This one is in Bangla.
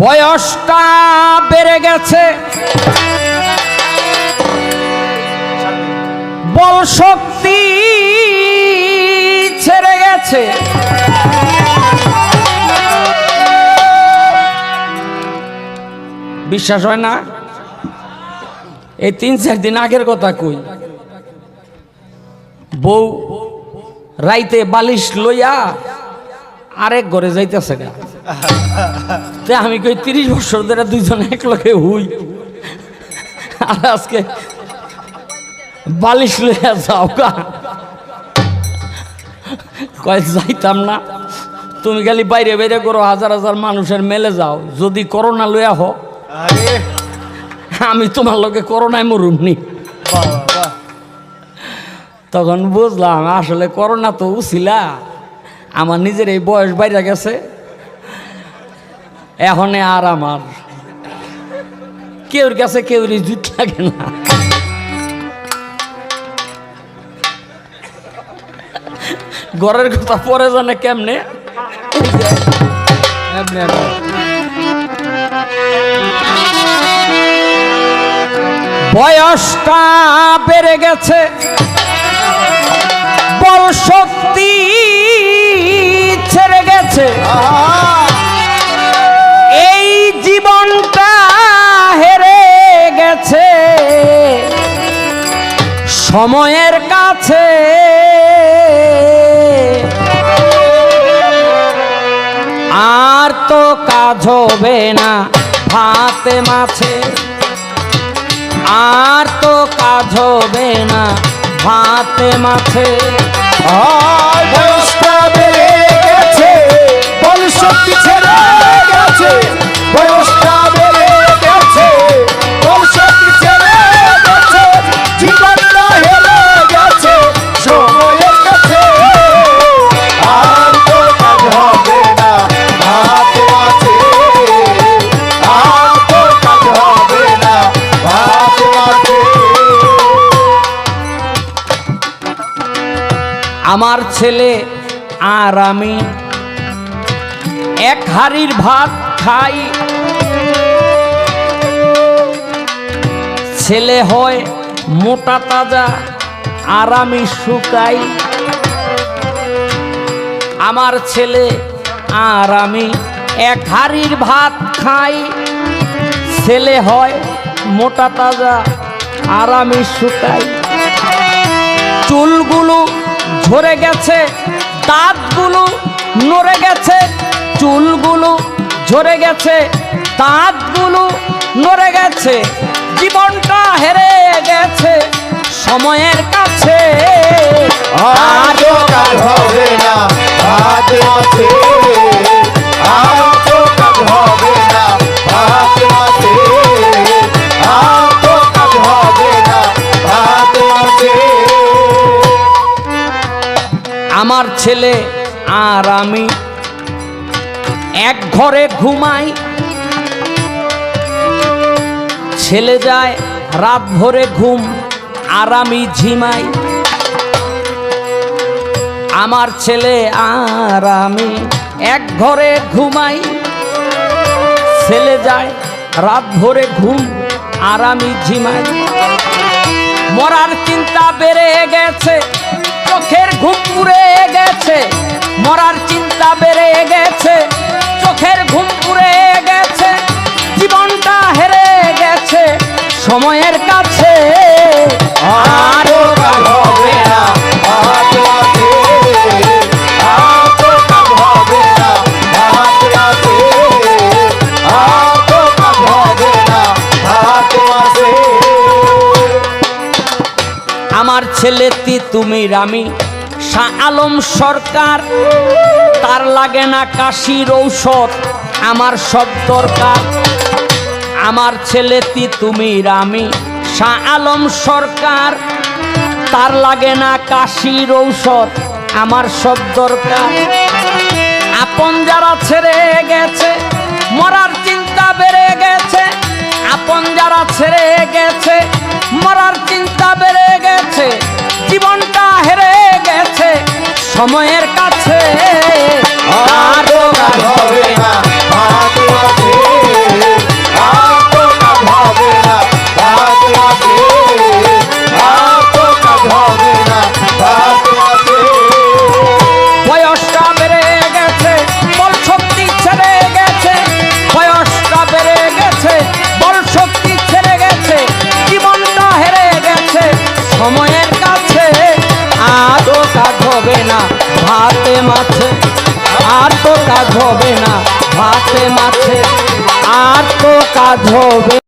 বয়সটা বেড়ে গেছে। বল শক্তি ছেড়ে গেছে। বিশ্বাস হয় না? এই তিন চার দিন আগের কথা কই। বউ রাইতে বালিশ লইয়া আরেক ঘরে যাইতেছে গা তে আমি কই তিরিশ বছর ধরে দুইজন এক লোকে হুই। আর আজকে বালিশ লইয়া যাও গা। কয় যাইতাম না। তুমি খালি বাইরে বাইরে করো হাজার হাজার মানুষের মেলে যাও। যদি করোনা লইয়া হো আমি তোমার লোকে করোনায় মরুমনি তখন বুঝলাম আসলে করোনা তো উছিলা। আমার নিজের এই বয়স বাইরে গেছে। এখন আর আমার। কেউর কাছে কেউরই জুত লাগে না। ঘরের কথা পরে জানে কেমনে। বয়সটা বেড়ে গেছে। এই জীবনটা হেরে গেছে। সময়ের কাছে। আর তো কাজ হবে না ভাতে মাছে। আর তো কাজ হবে না ভাতে মাছে। আর আমার ছেলে আর আমি এক হাড়ির ভাত খাই। ছেলে হয় মোটা তাজা, আর আমি শুকাই। আমার ছেলে আর আমি এক হাড়ির ভাত খাই। ছেলে হয় মোটা তাজা, আর আমি শুকাই। চুলগুলো ঝরে গেছে, দাঁতগুলো নড়ে গেছে, চুলগুলো ঝরে গেছে, দাঁতগুলো নড়ে গেছে, জীবনটা হেরে গেছে, সময়ের কাছে। আজ কাল হবে না আজ আছে আমার ছেলে, আর আমি এক ঘরে ঘুমাই। ছেলে যায়, রাত ভরে ঘুম, আর আমি ঝিমাই। আমার ছেলে, আর আমি এক ঘরে ঘুমাই। ছেলে যায়, রাত ভরে ঘুম, আর আমি ঝিমাই। মরার চিন্তা বেড়ে গেছে চোখের ঘুম পুড়ে গেছে, মরার চিন্তা বেড়ে গেছে। চোখের ঘুম পুড়ে গেছে, জীবনটা হেরে গেছে। সময়ের আমার ছেলে তি, তুমি রামি। শাহ আলম সরকার, তার লাগে না কাশির ঔষধ, আমার সব দরকার। আমার ছেলে তি, তুমি রামি। শাহ আলম সরকার, তার লাগে না কাশির ঔষধ, আমার সব দরকার। আপন যারা ছেড়ে গেছে, মরার চিন্তা বেড়ে গেছে। আপন যারা ছেড়ে গেছে, মরার চিন্তা বেড়ে গেছে। সময়ের কাছে তো কাজ হবে না ভাতে মাছে আর তো কাজ হবে